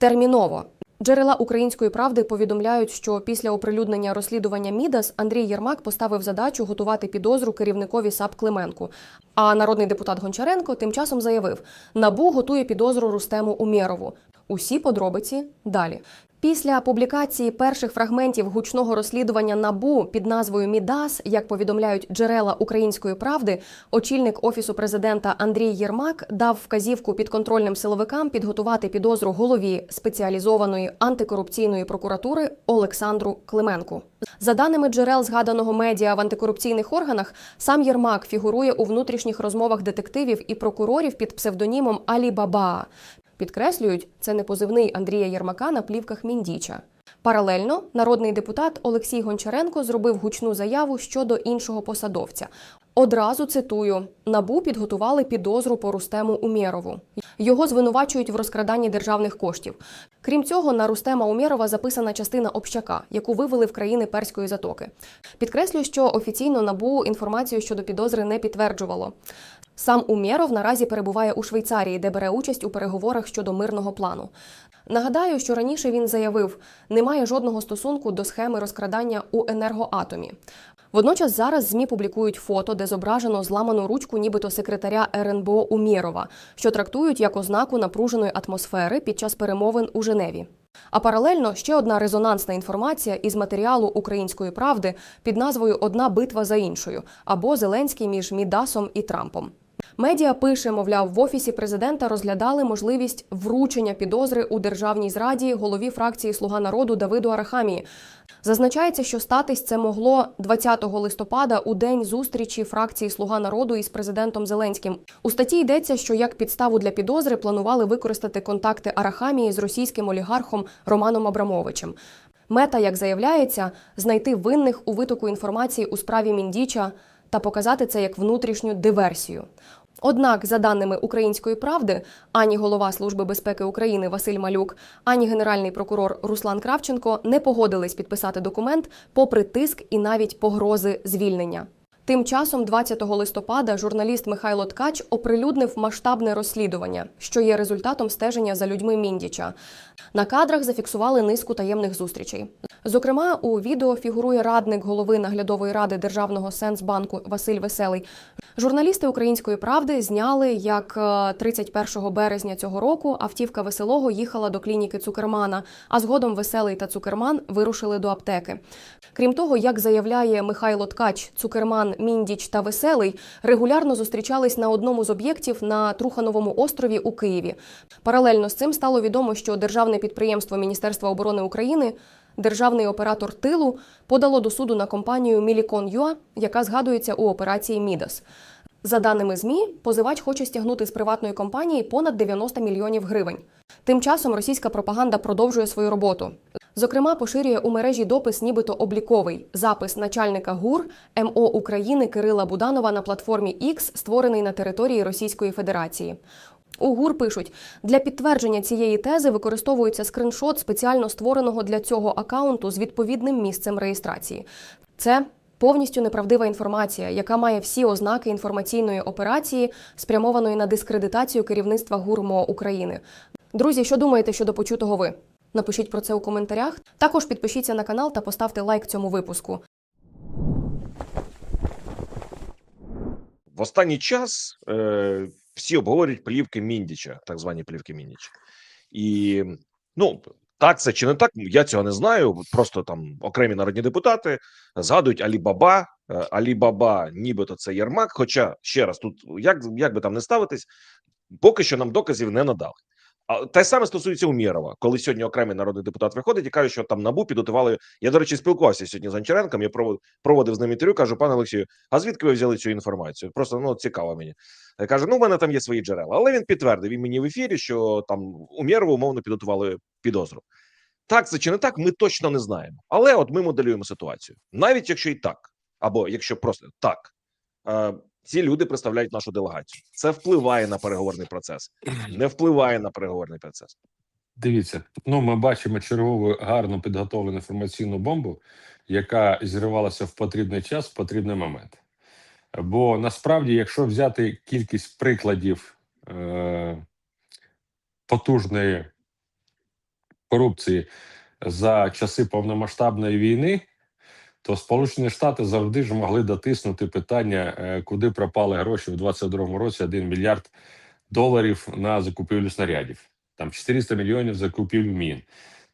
терміново. Джерела української правди повідомляють, що після оприлюднення розслідування Мідас Андрій Єрмак поставив задачу готувати підозру керівникові САП Клименку. А народний депутат Гончаренко тим часом заявив: Набу готує підозру Рустему Умєрову. Усі подробиці далі. Після публікації перших фрагментів гучного розслідування набу під назвою Мідас, як повідомляють джерела української правди, очільник офісу президента Андрій Єрмак дав вказівку підконтрольним силовикам підготувати підозру голові спеціалізованої антикорупційної прокуратури Олександру Клименку. За даними джерел згаданого медіа в антикорупційних органах, сам Єрмак фігурує у внутрішніх розмовах детективів і прокурорів під псевдонімом Алі Баба. Підкреслюють, це не позивний Андрія Єрмака на плівках Міндіча. Паралельно народний депутат Олексій Гончаренко зробив гучну заяву щодо іншого посадовця. Одразу цитую: набу підготували підозру по Рустему Умєрову. Його звинувачують в розкраданні державних коштів. Крім цього, на Рустема Умєрова записана частина общака, яку вивели в країни перської затоки. Підкреслюю, що офіційно набу інформацію щодо підозри не підтверджувало. Сам Умєров наразі перебуває у Швейцарії, де бере участь у переговорах щодо мирного плану. Нагадаю, що раніше він заявив, немає жодного стосунку до схеми розкрадання у енергоатомі. Водночас зараз ЗМІ публікують фото, де зображено зламану ручку, нібито секретаря РНБО Умєрова, що трактують як ознаку напруженої атмосфери під час перемовин у Женеві. А паралельно ще одна резонансна інформація із матеріалу української правди під назвою Одна битва за іншою або Зеленський між Мідасом і Трампом. Медіа пише, мовляв, в офісі президента розглядали можливість вручення підозри у державній зраді голові фракції Слуга народу Давиду Арахамії. Зазначається, що статись це могло 20 листопада у день зустрічі фракції Слуга народу із президентом Зеленським. У статті йдеться, що як підставу для підозри планували використати контакти Арахамії з російським олігархом Романом Абрамовичем. Мета, як заявляється, знайти винних у витоку інформації у справі Міндіча та показати це як внутрішню диверсію. Однак, за даними української правди, ані голова Служби безпеки України Василь Малюк, ані генеральний прокурор Руслан Кравченко не погодились підписати документ, попри тиск і навіть погрози звільнення. Тим часом, 20 листопада, журналіст Михайло Ткач оприлюднив масштабне розслідування, що є результатом стеження за людьми Міндіча. На кадрах зафіксували низку таємних зустрічей. Зокрема, у відео фігурує радник голови наглядової ради державного сенсбанку Василь Веселий. Журналісти української правди зняли, як е, 31 березня цього року автівка веселого їхала до клініки Цукермана, а згодом веселий та Цукерман вирушили до аптеки. Крім того, як заявляє Михайло Ткач, Цукерман, Міндіч та Веселий регулярно зустрічались на одному з об'єктів на Трухановому острові у Києві. Паралельно з цим стало відомо, що державне підприємство Міністерства оборони України. Державний оператор тилу подало до суду на компанію Мілікон Юа, яка згадується у операції Мідас. За даними ЗМІ, позивач хоче стягнути з приватної компанії понад 90 мільйонів гривень. Тим часом російська пропаганда продовжує свою роботу. Зокрема, поширює у мережі допис, нібито обліковий запис начальника ГУР МО України Кирила Буданова на платформі X, створений на території Російської Федерації. У ГУР пишуть, для підтвердження цієї тези використовується скриншот спеціально створеного для цього акаунту з відповідним місцем реєстрації. Це повністю неправдива інформація, яка має всі ознаки інформаційної операції, спрямованої на дискредитацію керівництва ГУРМО України. Друзі, що думаєте щодо почутого ви? Напишіть про це у коментарях. Також підпишіться на канал та поставте лайк цьому випуску. В останній час е, всі обговорюють плівки Міндіча, так звані плівки Міндіча. І ну так це чи не так, я цього не знаю. Просто там окремі народні депутати згадують Алібаба. Е, Алібаба, нібито це Єрмак. Хоча ще раз, тут як, як би там не ставитись, поки що нам доказів не надали. А те саме стосується Умєрова, коли сьогодні окремий народний депутат виходить і каже, що там набу підготували. Я до речі, спілкувався сьогодні з Гончаренком. Я проводив, з ним інтерв'ю. Кажу, пане Олексію, а звідки ви взяли цю інформацію? Просто ну цікаво мені. Е, Каже: ну, в мене там є свої джерела. Але він підтвердив він мені в ефірі, що там Умєрову умовно підготували підозру. Так це чи не так, ми точно не знаємо. Але от ми моделюємо ситуацію, навіть якщо і так, або якщо просто так. Ці люди представляють нашу делегацію. Це впливає на переговорний процес, не впливає на переговорний процес. Дивіться, ну ми бачимо чергову гарно підготовлену інформаційну бомбу, яка зірвалася в потрібний час, в потрібний момент. Бо насправді, якщо взяти кількість прикладів е, потужної корупції за часи повномасштабної війни, то Сполучені Штати завжди ж могли дотиснути питання, е, куди пропали гроші в 2022 році 1 мільярд доларів на закупівлю снарядів, там 400 мільйонів закупівлю мін.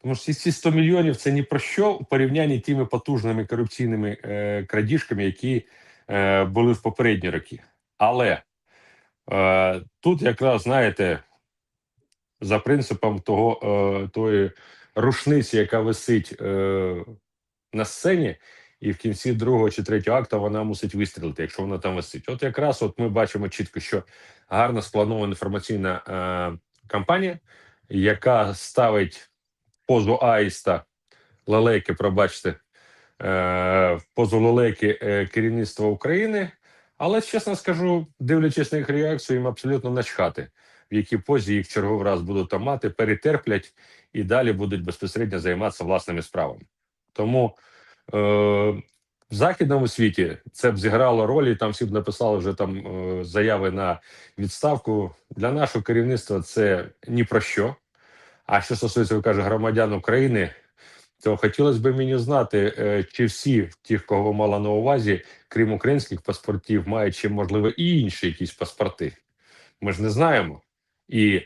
Тому що ці 100 мільйонів це ні про що у порівнянні тими потужними корупційними е, крадіжками, які е, були в попередні роки. Але е, тут якраз знаєте, за принципом того е, тої рушниці, яка висить е, на сцені, і в кінці другого чи третього акта вона мусить вистрілити, якщо вона там висить. От якраз от ми бачимо чітко, що гарно спланована інформаційна е, кампанія, яка ставить позу аїста лелеки, пробачте, е, позу лелеки е, керівництва України. Але чесно скажу, дивлячись на їх реакцію, їм абсолютно начхати, в якій позі їх черговий раз будуть там мати, перетерплять і далі будуть безпосередньо займатися власними справами. Тому е, в західному світі це б зіграло роль, і там всі б написали вже там е, заяви на відставку. Для нашого керівництва це ні про що. А що стосується, каже, громадян України, то хотілося б мені знати, е, чи всі ті, кого мала на увазі, крім українських паспортів, мають ще, можливо, і інші якісь паспорти. Ми ж не знаємо. І,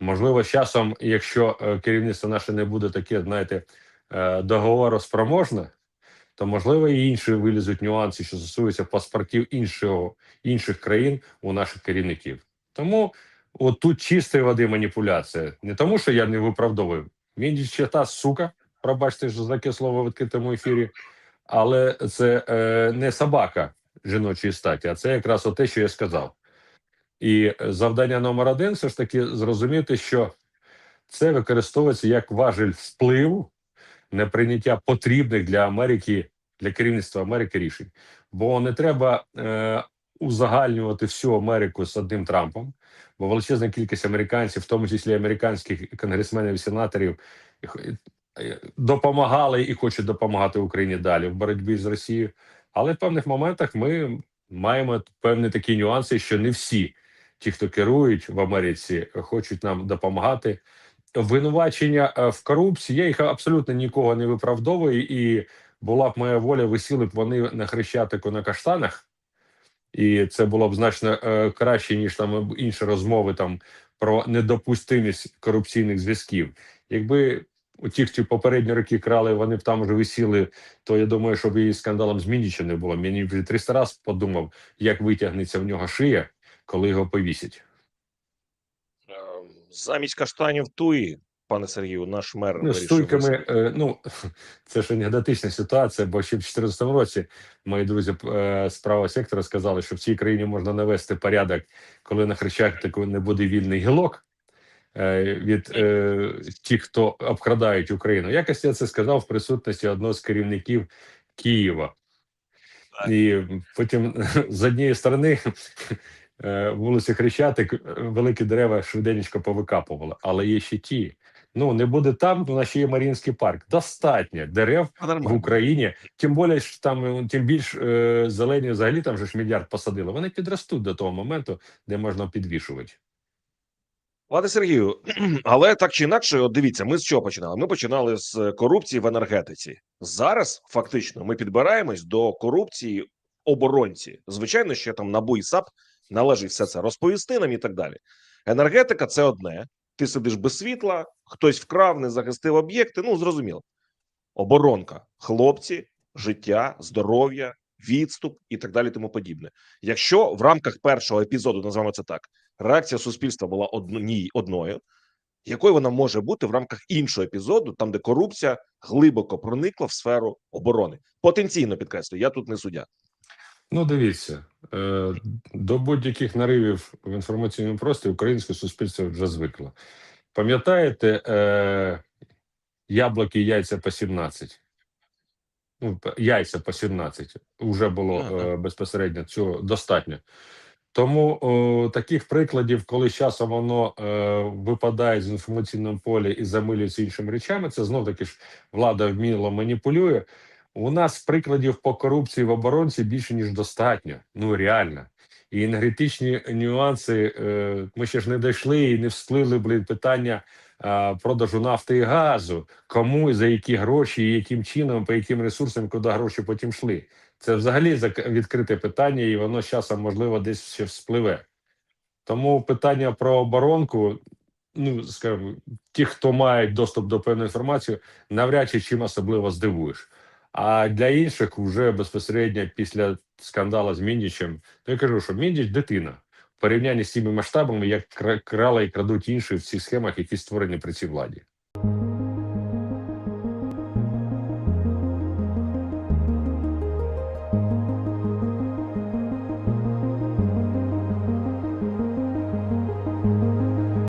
можливо, часом, якщо е, керівництво наше не буде таке, знаєте, договороспроможне, то можливо і інші вилізуть нюанси, що стосуються паспортів іншого, інших країн у наших керівників. Тому от тут чистої води маніпуляція. Не тому, що я не виправдовую. Він ще та сука, пробачте за таке слово в відкритому ефірі, але це е, не собака жіночої статі, а це якраз те, що я сказав. І завдання номер один все ж таки зрозуміти, що це використовується як важель впливу на прийняття потрібних для Америки, для керівництва Америки рішень. Бо не треба е, узагальнювати всю Америку з одним Трампом, бо величезна кількість американців, в тому числі американських конгресменів і сенаторів, е, допомагали і хочуть допомагати Україні далі в боротьбі з Росією. Але в певних моментах ми маємо певні такі нюанси, що не всі ті, хто керують в Америці, хочуть нам допомагати. Винувачення е, в корупції я їх абсолютно нікого не виправдовую, і була б моя воля, висіли б вони на хрещатику на каштанах, і це було б значно е, краще ніж там інші розмови там про недопустимість корупційних зв'язків. Якби у ті, хто попередні роки крали, вони б там вже висіли, то я думаю, щоб і скандалом з не було. Мені вже 300 разів подумав, як витягнеться в нього шия, коли його повісять. Замість каштанів туї, пане Сергію, наш мер Ну, з туйками, е, ну це ж анекдотична ситуація, бо ще в 2014 році мої друзі е, з правого сектора сказали, що в цій країні можна навести порядок, коли на Хрещатику не буде вільний гілок е, від е, тих, хто обкрадають Україну. Якось я це сказав в присутності одного з керівників Києва. Так. І потім з однієї сторони вулиці Хрещатик е, великі дерева швиденько повикапували, але є ще ті. Ну не буде там, у нас ще є Маріїнський парк. Достатньо дерев в. Україні. Тим більше що там е, тим більш е, зелені взагалі там же ж мільярд посадили. Вони підростуть до того моменту, де можна підвішувати. Пане Сергію, але так чи інакше, от дивіться, ми з чого починали? Ми починали з корупції в енергетиці. Зараз фактично ми підбираємось до корупції в оборонці. Звичайно, що там НАБУ і САП належить все це розповісти нам і так далі. Енергетика це одне. Ти сидиш без світла, хтось вкрав, не захистив об'єкти. Ну зрозуміло. Оборонка, хлопці, життя, здоров'я, відступ і так далі. Тому подібне. Якщо в рамках першого епізоду називаємо це так реакція суспільства була одній одною, якою вона може бути в рамках іншого епізоду, там де корупція глибоко проникла в сферу оборони. Потенційно підкреслюю, я тут не суддя. Ну, дивіться, е, до будь-яких наривів в інформаційному просторі українське суспільство вже звикло. Пам'ятаєте, е, яблуки і яйця по 17? Ну, яйця по 17 вже було Ага. е, безпосередньо цього достатньо. Тому о, таких прикладів, коли з часом воно е, випадає з інформаційного поля і замилюється іншими речами, це знов таки ж влада вміло маніпулює. У нас прикладів по корупції в оборонці більше ніж достатньо. Ну реально. І енергетичні нюанси. Е, ми ще ж не дійшли і не всплили блін, питання продажу нафти і газу, кому і за які гроші, і яким чином, по яким ресурсам, куди гроші потім йшли. Це взагалі відкрите питання, і воно з часом, можливо, десь ще вспливе. Тому питання про оборонку, ну скажімо, ті, хто мають доступ до певної інформації, навряд чи чим особливо здивуєш. А для інших, вже безпосередньо після скандалу з Міндічем, то я кажу, що Міндіч дитина в порівнянні з цими масштабами, як кра- крала і крадуть інші в цих схемах, які створені при цій владі.